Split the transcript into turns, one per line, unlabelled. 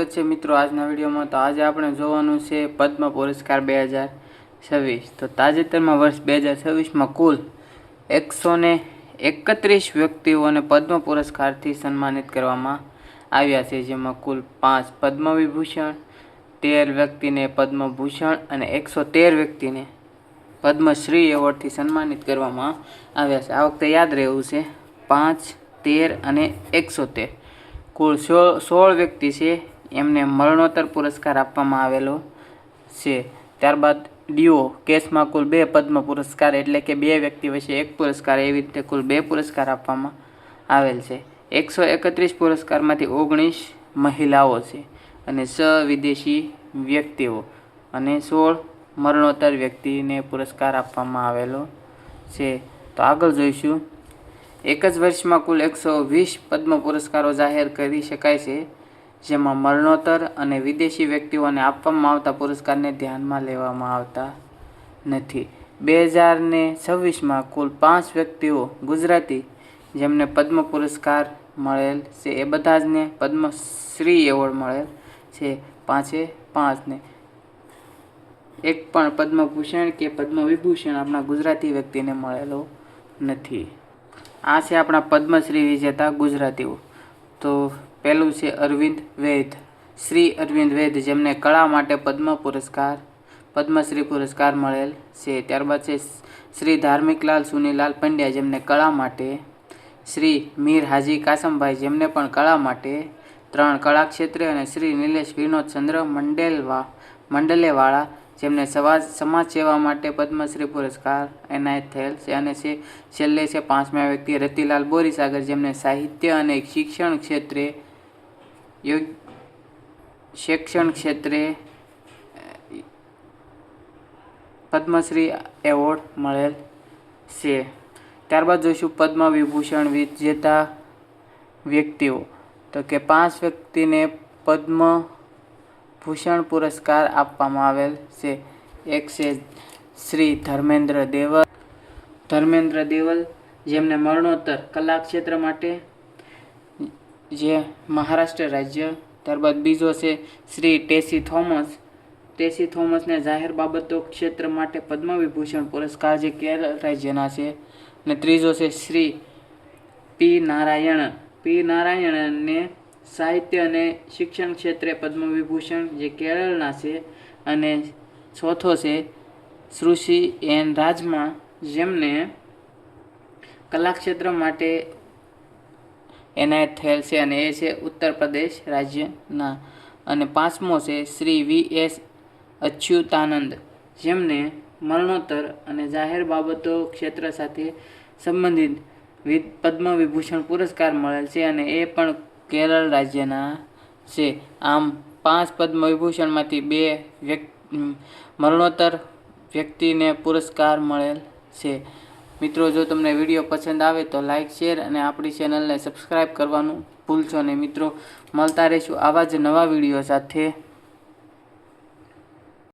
સ્વાગત છે મિત્રો, આજના વિડીયોમાં તો આજે આપણે જોવાનું છે પદ્મ પુરસ્કાર બે હજાર છવ્વીસ. તો તાજેતરમાં વર્ષ બે હજાર છવ્વીસમાં કુલ એકસો ને એકત્રીસ વ્યક્તિઓને પદ્મ પુરસ્કારથી સન્માનિત કરવામાં આવ્યા છે, જેમાં કુલ પાંચ પદ્મ વિભૂષણ તેર વ્યક્તિને પદ્મભૂષણ અને એકસો તેર વ્યક્તિને પદ્મશ્રી એવોર્ડથી સન્માનિત કરવામાં આવ્યા છે. આ વખતે યાદ રહેવું છે પાંચ, તેર અને એકસો તેર. કુલ સોળ સોળ વ્યક્તિ છે એમને મરણોત્તર પુરસ્કાર આપવામાં આવેલો છે. ત્યારબાદ ડીઓ કેસમાં કુલ બે પદ્મ પુરસ્કાર એટલે કે બે વ્યક્તિ વચ્ચે એક પુરસ્કાર એવી રીતે કુલ બે પુરસ્કાર આપવામાં આવેલ છે. એકસો એકત્રીસ પુરસ્કારમાંથી ઓગણીસ મહિલાઓ છે અને સ વિદેશી વ્યક્તિઓ અને સોળ મરણોત્તર વ્યક્તિને પુરસ્કાર આપવામાં આવેલો છે. તો આગળ જોઈશું. એક જ વર્ષમાં કુલ એકસો વીસ પદ્મ પુરસ્કારો જાહેર કરી શકાય છે. જેમાં મરણોત્તર અને વિદેશી વ્યક્તિઓને આપવામાં આવતા પુરસ્કારને ધ્યાનમાં લેવામાં આવતા નથી. બે હજાર ને છવ્વીસમાં કુલ પાંચ વ્યક્તિઓ ગુજરાતી જેમને પદ્મ પુરસ્કાર મળેલ છે. એ બધા જને પદ્મશ્રી એવોર્ડ મળેલ છે. પાંચે પાંચને એક પણ પદ્મભૂષણ કે પદ્મવિભૂષણ આપણા ગુજરાતી વ્યક્તિને મળેલો નથી. આ છે આપણા પદ્મશ્રી વિજેતા ગુજરાતીઓ. તો પહેલું છે અરવિંદ વૈદ. શ્રી અરવિંદ વૈદ જેમને કળા માટે પદ્મ પુરસ્કાર, પદ્મશ્રી પુરસ્કાર મળેલ છે. ત્યારબાદ છે શ્રી ધાર્મિકલાલ સુનીલાલ પંડ્યા જેમને કળા માટે, શ્રી મીર હાજી કાસમભાઈ જેમને પણ કળા માટે ત્રણ કળા ક્ષેત્રે અને શ્રી નિલેશ વિનોદચંદ્ર મંડેલવા, મંડલેવાળા જેમને સમાજ સમાજ સેવા માટે પદ્મશ્રી પુરસ્કાર એનાયત થયેલ છે. અને છે, છેલ્લે છે પાંચમા વ્યક્તિ રતિલાલ બોરીસાગર જેમને સાહિત્ય અને શિક્ષણ ક્ષેત્રે શિક્ષણ ક્ષેત્રે પદ્મશ્રી એવોર્ડ મળેલ છે. ત્યારબાદ જોઈશું પદ્મ વિભૂષણ વિજેતા વ્યક્તિઓ. તો કે પાંચ વ્યક્તિને પદ્મ ભૂષણ પુરસ્કાર આપવામાં આવેલ છે. એક છે શ્રી ધર્મેન્દ્ર દેવલ. ધર્મેન્દ્ર દેવલ જેમને મરણોત્તર કલા ક્ષેત્ર માટે જે મહારાષ્ટ્ર રાજ્ય, ત્યારબાદ બીજો છે શ્રી ટેસી થોમસ. ટેસી થોમસને જાહેર બાબતો ક્ષેત્ર માટે પદ્મ વિભૂષણ પુરસ્કાર જે કેરળ રાજ્યના છે. અને ત્રીજો છે શ્રી પી નારાયણ. પી નારાયણને સાહિત્ય અને શિક્ષણ ક્ષેત્રે પદ્મ વિભૂષણ જે કેરળના છે. અને ચોથો છે સૃષિ એન રાજમા, જેમને કલા ક્ષેત્ર માટે એનાયત થયેલ છે અને એ છે ઉત્તર પ્રદેશ રાજ્યના. અને પાંચમો છે શ્રી વી એસ અચ્યુતાનંદ, જેમને મરણોત્તર અને જાહેર બાબતો ક્ષેત્ર સાથે સંબંધિત પદ્મ વિભૂષણ પુરસ્કાર મળેલ છે અને એ પણ કેરળ રાજ્યના છે. આમ, પાંચ પદ્મ વિભૂષણમાંથી બે વ્યક્તિ મરણોત્તર વ્યક્તિને પુરસ્કાર મળેલ છે. મિત્રો, જો તમને વીડિયો પસંદ આવે તો લાઇક શેર અને આપણી ચેનલને સબસ્ક્રાઈબ કરવાનું ભૂલશો નહીં. મિત્રો, મળતા રહીશું આવા જ નવા વીડિયો સાથે.